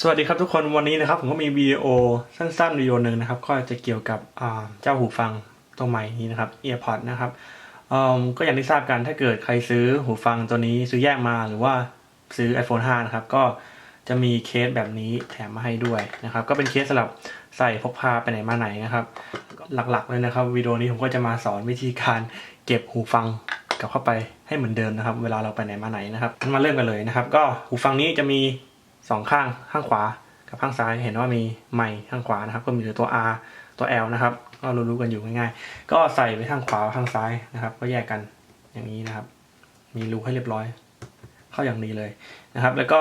สวัสดีครับทุกคนวันนี้นะครับผมก็มีวิดีโอสั้นๆวิดีโอหนึ่งนะครับ ก็จะเกี่ยวกับเจ้าหูฟังตัวใหม่นี้นะครับ EarPod นะครับก็อย่างที่ทราบกันถ้าเกิดใครซื้อหูฟังตัวนี้ซื้อแยกมาหรือว่าซื้อ iPhone 5 นะครับ ก็จะมีเคสแบบนี้แถมมาให้ด้วยนะครับ ก็เป็นเคสสำหรับใส่พกพาไปไหนมาไหนนะครับ หลักๆเลยนะครับวิดีโอนี้ผมก็จะมาสอนวิธีการเก็บหูฟังกลับเข้าไปให้เหมือนเดิมนะครับ เวลาเราไปไหนมาไหนนะครับมาเริ่มกันเลยนะครับ ก็หูฟังนี้จะมี สองข้างข้างขวากับข้างซ้ายเห็นว่ามีไมค์ข้างขวานะครับก็มีตัว R ตัว L นะครับก็รู้ๆกันอยู่ง่ายๆ ก็ใส่ไปข้างขวาข้างซ้ายนะครับ ก็แยกกันอย่างนี้นะครับ มีรูให้เรียบร้อย เข้าอย่างดีเลยนะครับ แล้วก็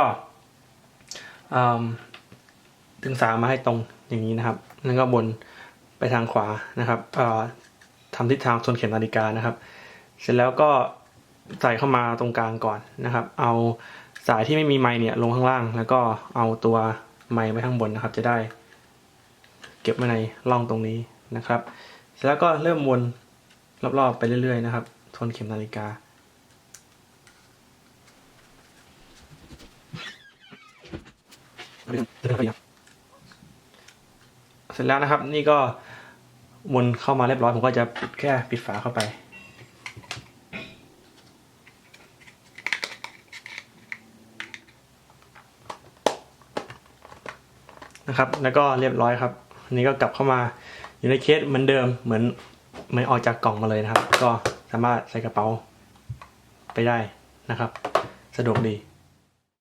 ดึงสายมาให้ตรงอย่างนี้นะครับ แล้วก็บนไปทางขวานะครับเอ่อทำทิศทางส่วนเข็มนาฬิกานะครับ เสร็จแล้วก็ใส่เข้ามาตรงกลางก่อนนะครับ เอา สายที่ไม่มีไมค์เนี่ยลงข้างล่าง แล้วก็เอาตัวไมค์ไว้ข้างบนนะครับ จะได้ เก็บไว้ในร่องตรงนี้นะครับ เสร็จแล้วก็เริ่มวนรอบๆไปเรื่อยๆนะครับ ทวนเข็มนาฬิกาเสร็จแล้วนะครับ นี่ก็วนเข้ามาเรียบร้อย ผมก็จะปิดแค่ปิดฝาเข้าไป นะครับ แล้วก็เรียบร้อยครับอันนี้ก็กลับเข้ามาอยู่ในเคสเหมือนเดิมเหมือนเหมือนออกจากกล่องมาเลยนะครับ ก็สามารถใส่กระเป๋าไปได้นะครับ สะดวกดี